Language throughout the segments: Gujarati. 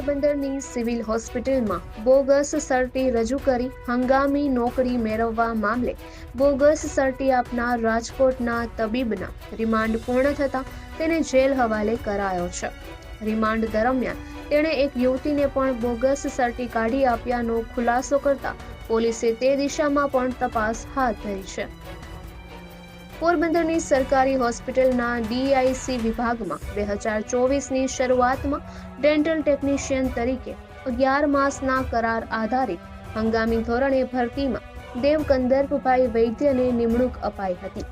પોરબંદરની સિવિલ હોસ્પિટલમાં બોગસ સર્ટી રજૂ કરી હંગામી નોકરી મેળવવા મામલે બોગસ સર્ટી આપનાર રાજકોટના તબીબના રિમાન્ડ પૂર્ણ થતાં તેને જેલ હવાલે કરાયો છે. રિમાન્ડ દરમિયાન તેણે એક યુવતીને પણ બોગસ સર્ટી કાઢી આપ્યાનો ખુલાસો કરતા પોલીસે તે દિશામાં પણ તપાસ હાથ ધરી છે. પોરબંદરની સરકારી હોસ્પિટલના ડીઆઈસી વિભાગમાં બે હજાર ચોવીસની શરૂઆતમાં ડેન્ટલ ટેકનિશિયન તરીકે અગિયાર માસના કરાર આધારિત હંગામી ધોરણે ભરતીમાં દેવ કંદર્પભાઈ વૈદ્યને નિમણૂક અપાઈ હતી.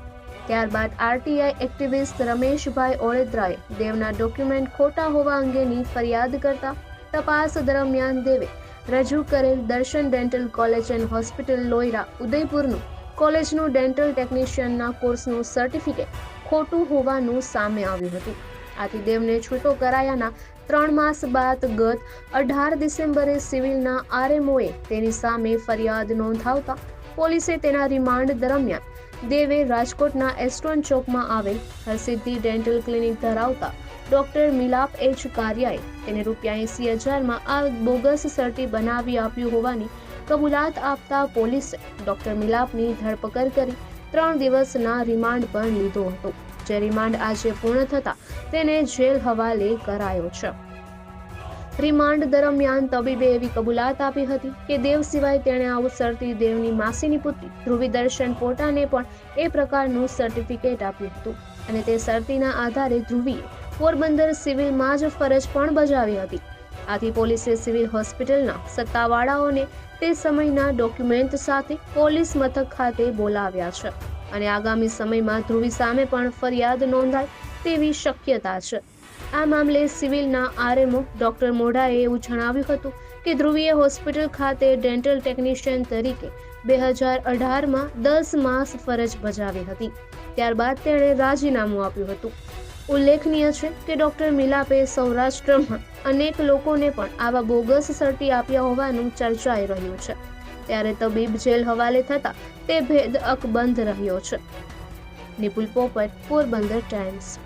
ત્યારબાદ આરટીઆઈ એક્ટિવિસ્ટ રમેશભાઈ ઓળેદ્રાએ દેવના ડોક્યુમેન્ટ ખોટા હોવા અંગેની ફરિયાદ કરતા તપાસ દરમિયાન દેવે રજૂ કરેલ Darshan dental college and hospital Loyara ઉદયપુરનું કોલેજનું ડેન્ટલ ટેકનિશિયનના કોર્સનું સર્ટિફિકેટ ખોટું હોવાનું સામે આવ્યું હતું. આથી દેવને છૂટો કરાયાના ત્રણ માસ બાદ ગત અઢાર ડિસેમ્બરે સિવિલના આરએમઓએ તેની સામે ફરિયાદ નોંધાવતા પોલીસે તેના રિમાન્ડ દરમિયાન દેવે રાજકોટના એસ્ટ્રોન ચોકમાં આવેલ હરસિદ્ધિ ડેન્ટલ ક્લિનિક ધરાવતા ડોક્ટર મિલાપ એચ કારિયાએ તેને રૂપિયા એંસી હજારમાં આ બોગસ સર્ટી બનાવી આપ્યું હોવાની કબૂલાત આપતા પોલીસે ડોક્ટર મિલાપની ધરપકડ કરી ત્રણ દિવસના રિમાન્ડ પણ લીધો હતો. જે રિમાન્ડ આજે પૂર્ણ થતા તેને જેલ હવાલે કરાયો છે. રિમાન્ડ દરમિયાન તબીબે એવી કબૂલાત આપી હતી કે દેવ સિવાય તેણે અવસરતી દેવની માસીની પુત્રી ધ્રુવી દર્શન પોટાને પણ એ પ્રકારનું સર્ટિફિકેટ આપ્યું હતું અને તે શરતીના આધારે ધ્રુવીએ પોરબંદર સિવિલમાં જ ફરજ પણ બજાવી હતી. આથી પોલીસે સિવિલ હોસ્પિટલના સત્તાવાળાઓને તે સમયના ડોક્યુમેન્ટ સાથે પોલીસ મથક ખાતે બોલાવ્યા છે અને આગામી સમયમાં ધ્રુવી સામે પણ ફરિયાદ નોંધાય તેવી શક્યતા છે. આ મામલે સિવિલના આરએમઓ ડોક્ટર મોઢાએ એવું જણાવ્યું હતું કે ધ્રુવીએ હોસ્પિટલ ખાતે ડેન્ટલ ટેકનિશિયન તરીકે બે હજાર અઢારમાં દસ માસ ફરજ બજાવી હતી. ત્યારબાદ તેણે રાજીનામું આપ્યું હતું. ઉલ્લેખનીય છે કે ડોક્ટર મિલાપે સૌરાષ્ટ્રમાં અનેક લોકોને પણ આવા બોગસ સર્ટી આપ્યા હોવાનું ચર્ચાઈ રહ્યું છે. ત્યારે તબીબ જેલ હવાલે થતા તે ભેદ અકબંધ રહ્યો છે. નિપુલ પોપટ, પોરબંદર ટાઈમ્સ.